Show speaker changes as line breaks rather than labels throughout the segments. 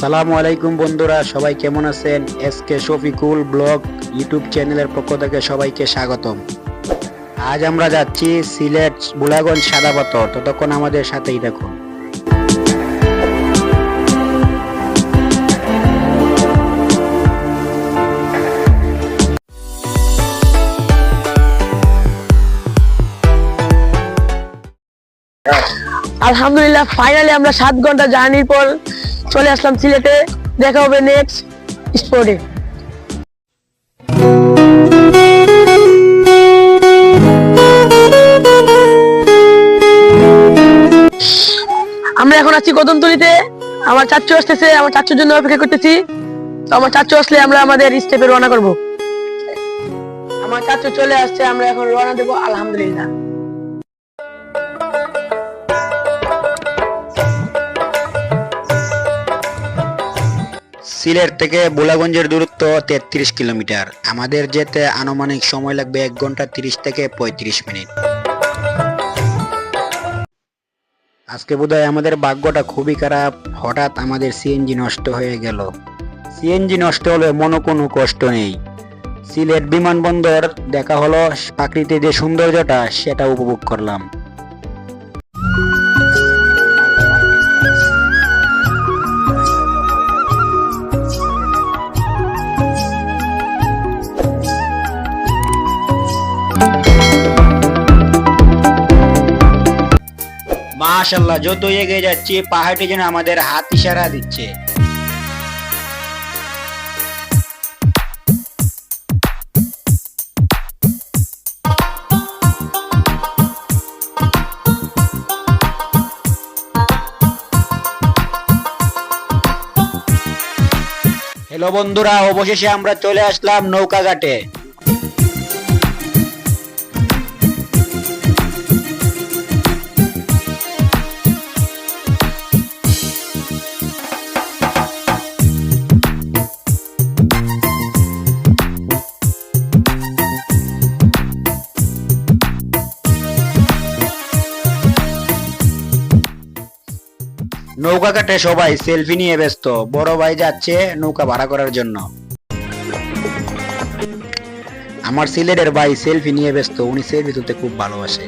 আসসালামু আলাইকুম বন্ধুরা, সবাই কেমন আছেন? S K Shafiqul blog YouTube চ্যানেলের পক্ষ থেকে সবাইকে স্বাগতম। আজ আমরা যাচ্ছি সিলেট বুলাগঞ্জ সাদা পাথর। ততক্ষণ আমাদের সাথেই দেখুন
আলহামদুলিল্লাহ ফাইনালি আমরা সাত ঘণ্টা জার্নির পর চলে আসলাম সিলেটে, দেখা হবে নেক্সট স্পটে আমরা এখন আছি কদমতলিতে আমার চাচু আসতেছে, আমার চাচুর জন্য অপেক্ষা করতেছি। তো আমার চাচু আসলে আমরা আমাদের স্টেপে রওনা করব। আমার চাচু চলে আসছে, আমরা এখন রওনা দেবো, আলহামদুলিল্লাহ।
সিলেট থেকে বুলাগঞ্জের দূরত্ব তেত্রিশ কিলোমিটার। আমাদের যেতে আনুমানিক সময় লাগবে এক ঘণ্টা তিরিশ থেকে পঁয়ত্রিশ মিনিট। আজকে বোধহয় আমাদের ভাগ্যটা খুবই খারাপ। হঠাৎ আমাদের সিএনজি নষ্ট হয়ে গেল। সিএনজি নষ্ট হলে মনে কোনো কষ্ট নেই। সিলেট বিমানবন্দর, দেখা হলো প্রাকৃতিক যে সৌন্দর্যটা সেটা উপভোগ করলাম। মাশাল্লাহ যত এগিয়ে যাচ্ছি, পাহাড়টি যেন আমাদের হাত ইশারা দিচ্ছে। হ্যালো বন্ধুরা, অবশেষে আমরা চলে আসলাম নৌকা নৌকা কাটে সবাই সেলফি নিয়ে ব্যস্ত। বড় ভাই যাচ্ছে নৌকা ভাড়া করার জন্য। আমার সিলেটের ভাই সেলফি নিয়ে ব্যস্ত, উনি সেলফি তুলতে খুব ভালোবাসে।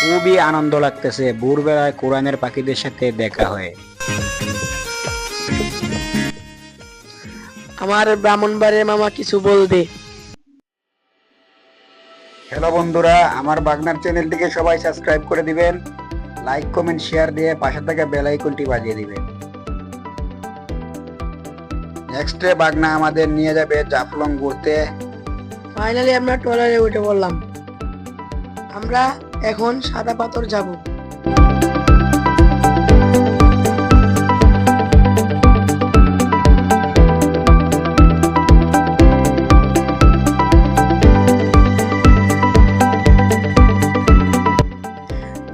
খুবই আনন্দ লাগতেছে, ভোরবেলায় কোরআনের পাখিদের সাথে দেখা হয়ে।
আমার ব্রাহ্মণ ব্রাহ্মণবাড়ির মামা কিছু বলবে।
হ্যালো বন্ধুরা আমার বাগনার চ্যানেলটিকে সবাই সাবস্ক্রাইব করে দিবেন লাইক কমেন্ট শেয়ার দিয়ে পাশে থাকা বেল আইকনটি বাজিয়ে দিবেন। নেক্সটে বাগনা আমাদের নিয়ে যাবে জাফলং ঘুরতে।
ফাইনালি আমরা ট্রলারে উঠে পড়লাম। আমরা এখন সাদা পাথর যাব।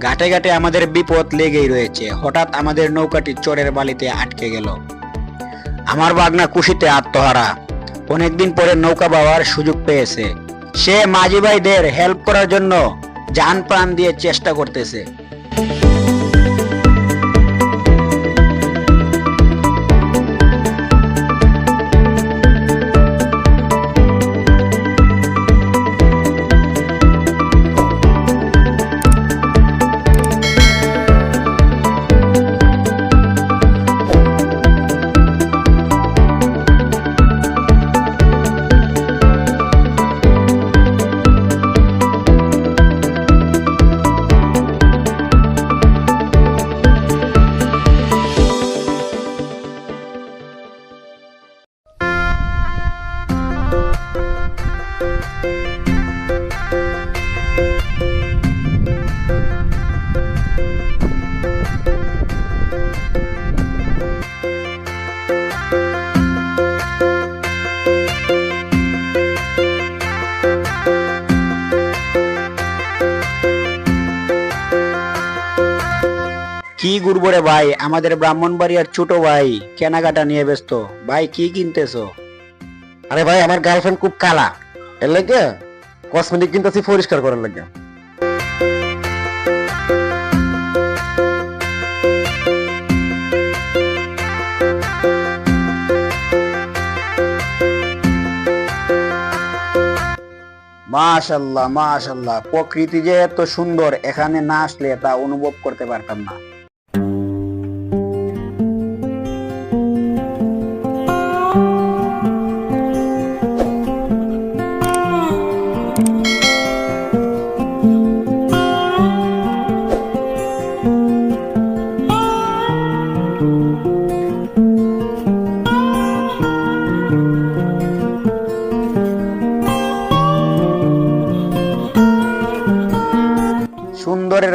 ঘাটে ঘাটে আমাদের বিপদ লেগেই রয়েছে। হঠাৎ আমাদের নৌকাটি চরের বালিতে আটকে গেল। আমার বাগনা কুশিতে আত্মহারা। অনেকদিন পরে নৌকা বাবার সুযোগ পেয়েছে। সে মাঝি ভাইদের হেল্প করার জন্য যান প্রাণ দিয়ে চেষ্টা করতেছে। কি ঘুরবো রে ভাই? আমাদের ব্রাহ্মণবাড়িয়ার ছোট ভাই কেনাকাটা নিয়ে ব্যস্ত। ভাই, কি কিনতেছো?
আরে ভাই, আমার গার্লফ্রেন্ড খুব কালা। এর লাগে কসমেটিক কিনতেছি, পরিষ্কার করার লাগে।
মাশাল্লাহ মাশাল্লাহ, প্রকৃতি যে এত সুন্দর, এখানে না আসলে তা অনুভব করতে পারতাম না।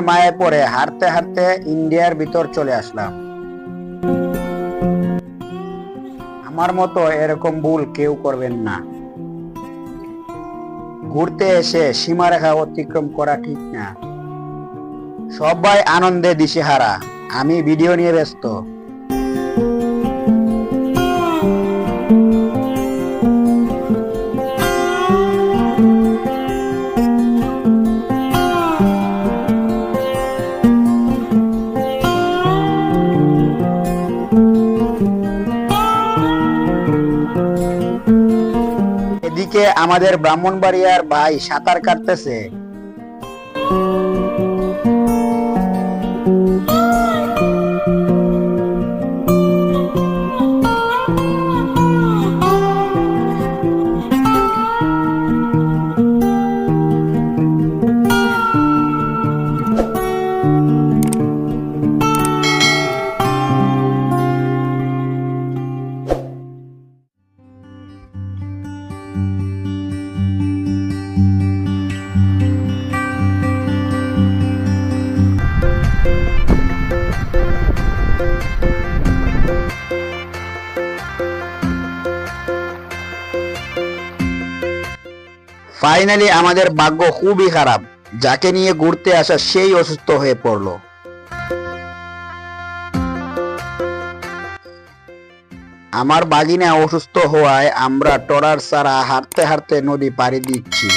সুন্দরের মায়ে পড়ে হাঁটতে হাঁটতে ইন্ডিয়ার ভিতর চলে আসলাম। আমার মতো এরকম ভুল কেউ করবেন না। ঘুরতে এসে সীমারেখা অতিক্রম করা ঠিক না। সবাই আনন্দে দিশেহারা। আমি ভিডিও নিয়ে ব্যস্ত। এদিকে আমাদের ব্রাহ্মণবাড়িয়ার ভাই সাঁতার কাটতেছে। ফাইনালি আমাদের ভাগ্য খুবই খারাপ। যাকে নিয়ে ঘুরতে আসা সেই অসুস্থ হয়ে পড়ল। আমার বাগিনা অসুস্থ হওয়ায় আমরা টরার সারা হাঁটতে হাঁটতে নদী পাড়ি দিচ্ছি।